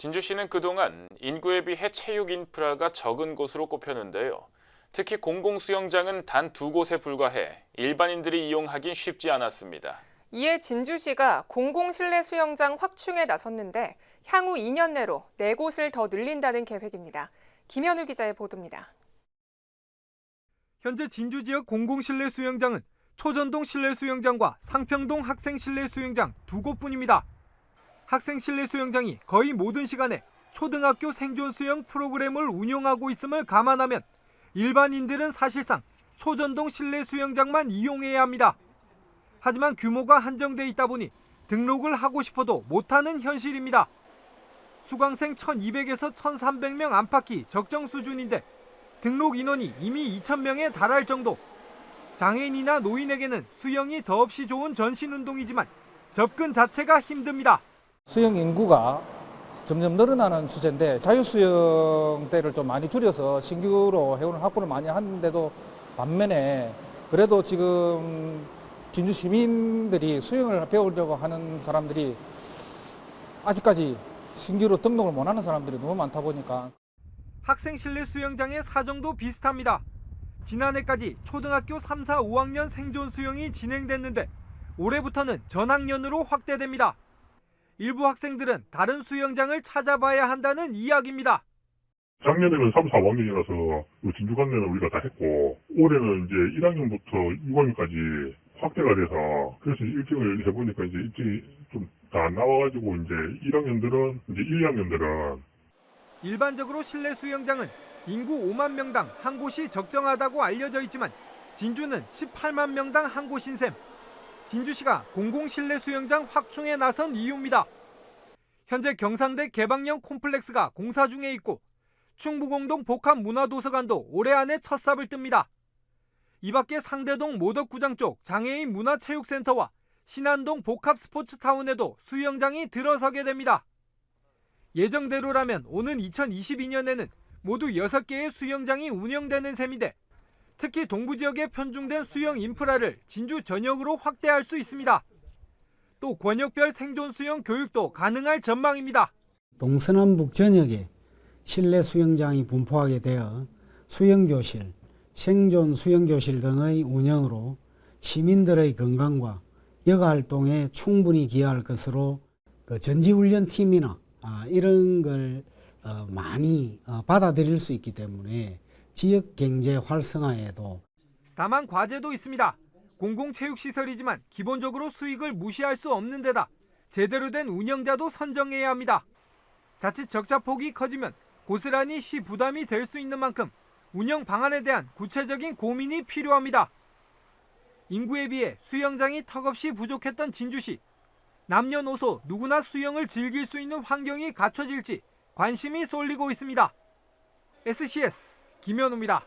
진주시는 그동안 인구에 비해 체육 인프라가 적은 곳으로 꼽혔는데요. 특히 공공수영장은 단 두 곳에 불과해 일반인들이 이용하긴 쉽지 않았습니다. 이에 진주시가 공공 실내 수영장 확충에 나섰는데 향후 2년 내로 4곳을 더 늘린다는 계획입니다. 김현우 기자의 보도입니다. 현재 진주 지역 공공 실내 수영장은 초전동 실내 수영장과 상평동 학생 실내 수영장 두 곳뿐입니다. 학생 실내 수영장이 거의 모든 시간에 초등학교 생존 수영 프로그램을 운영하고 있음을 감안하면 일반인들은 사실상 초전동 실내 수영장만 이용해야 합니다. 하지만 규모가 한정돼 있다 보니 등록을 하고 싶어도 못하는 현실입니다. 수강생 1200에서 1300명 안팎이 적정 수준인데 등록 인원이 이미 2,000명에 달할 정도. 장애인이나 노인에게는 수영이 더없이 좋은 전신 운동이지만 접근 자체가 힘듭니다. 수영 인구가 점점 늘어나는 추세인데 자유수영대를 좀 많이 줄여서 신규로 회원 확보를 많이 하는데도 반면에 그래도 지금 진주 시민들이 수영을 배우려고 하는 사람들이 아직까지 신규로 등록을 못 하는 사람들이 너무 많다 보니까 학생 실내 수영장의 사정도 비슷합니다. 지난해까지 초등학교 3, 4, 5학년 생존 수영이 진행됐는데 올해부터는 전학년으로 확대됩니다. 일부 학생들은 다른 수영장을 찾아봐야 한다는 이야기입니다. 작년에는 3, 4학년이라서 진주 관내는 우리가 다 했고 올해는 이제 1학년부터 6학년까지 확대가 돼서 그래서 일정을 해보니까 이제 일정이 좀 다 나와가지고 이제 1학년들은 이제 1, 2학년들은 일반적으로 실내 수영장은 인구 5만 명당 한 곳이 적정하다고 알려져 있지만 진주는 18만 명당 한 곳인 셈. 진주시가 공공 실내 수영장 확충에 나선 이유입니다. 현재 경상대 개방형 콤플렉스가 공사 중에 있고 충무공동 복합문화도서관도 올해 안에 첫 삽을 뜹니다. 이 밖에 상대동 모덕구장 쪽 장애인 문화체육센터와 신안동 복합스포츠타운에도 수영장이 들어서게 됩니다. 예정대로라면 오는 2022년에는 모두 6개의 수영장이 운영되는 셈인데 특히 동부 지역에 편중된 수영 인프라를 진주 전역으로 확대할 수 있습니다. 또 권역별 생존 수영 교육도 가능할 전망입니다. 동서남북 전역에 실내 수영장이 분포하게 되어 수영교실, 생존 수영교실 등의 운영으로 시민들의 건강과 여가 활동에 충분히 기여할 것으로 그 전지훈련팀이나 아, 이런 걸 어, 많이 어, 받아들일 수 있기 때문에 지역 경제 활성화에도 다만 과제도 있습니다. 공공체육시설이지만 기본적으로 수익을 무시할 수 없는 데다 제대로 된 운영자도 선정해야 합니다. 자칫 적자 폭이 커지면 고스란히 시 부담이 될 수 있는 만큼 운영 방안에 대한 구체적인 고민이 필요합니다. 인구에 비해 수영장이 턱없이 부족했던 진주시. 남녀노소 누구나 수영을 즐길 수 있는 환경이 갖춰질지 관심이 쏠리고 있습니다. SCS 김현우입니다.